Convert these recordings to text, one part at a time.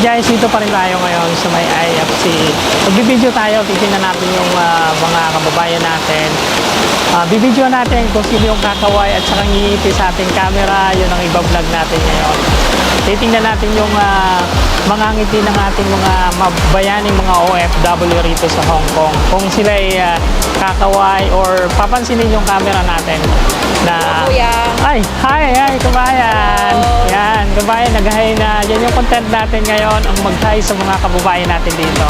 guys, dito pa rin tayo ngayon sa may IFC. Magbibideo tayo, titingnan natin yung ah, mga kababayan natin. Uh, bibideo natin kung sino yung kakaway at saka ngingiti sa ating camera. Yun ang iba-vlog natin ngayon. Titingnan natin yung ah, mga ngiti ng ating mga mabayaning mga OFW rito sa Hong Kong. Kung sila ay ah, kakaway or papansinin yung camera natin na Kuya. ay, hi, hi, kabayan. Hello. Yan, kabayan, nag-hi na. Yan yung content natin ngayon, ang mag-hi sa mga kababayan natin dito.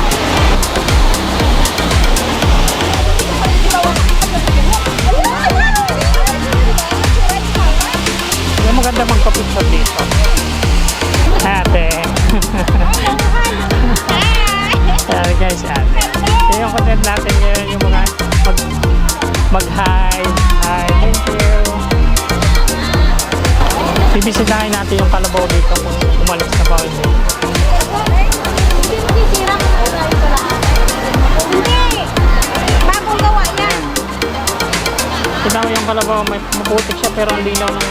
Yung maganda magpa-picture dito. Ate. Yan guys, ate. Yan yung content natin ngayon, yung mga mag, mag-hi. Bibisitahin natin yung kalabaw dito kung umalis na ba o hindi. Hindi! Bagong gawa yan. Kita mo yung kalabaw, may maputik siya pero ang linaw ng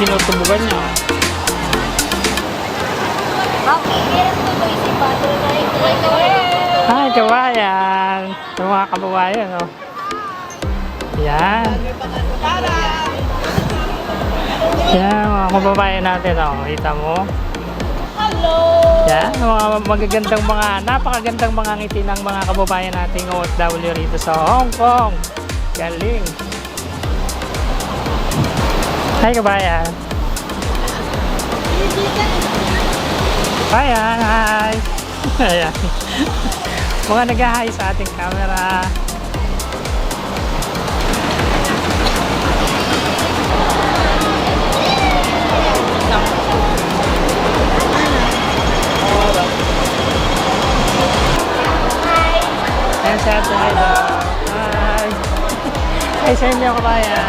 tinutubugan niya. Hi, kabayan! Yung mga kababayan, oh. Yan. Mga kababayan natin, oh. Kita mo? Hello! Yan, mga magagandang mga, napakagandang mga ngiti ng mga kababayan nating OFW rito sa Hong Kong. Galing. Hi, kabayan. Ayan, hi. Ayan. Mga nag-hi sa ating camera. masyado nila. Hi! Hi, sir, hindi ako kaya.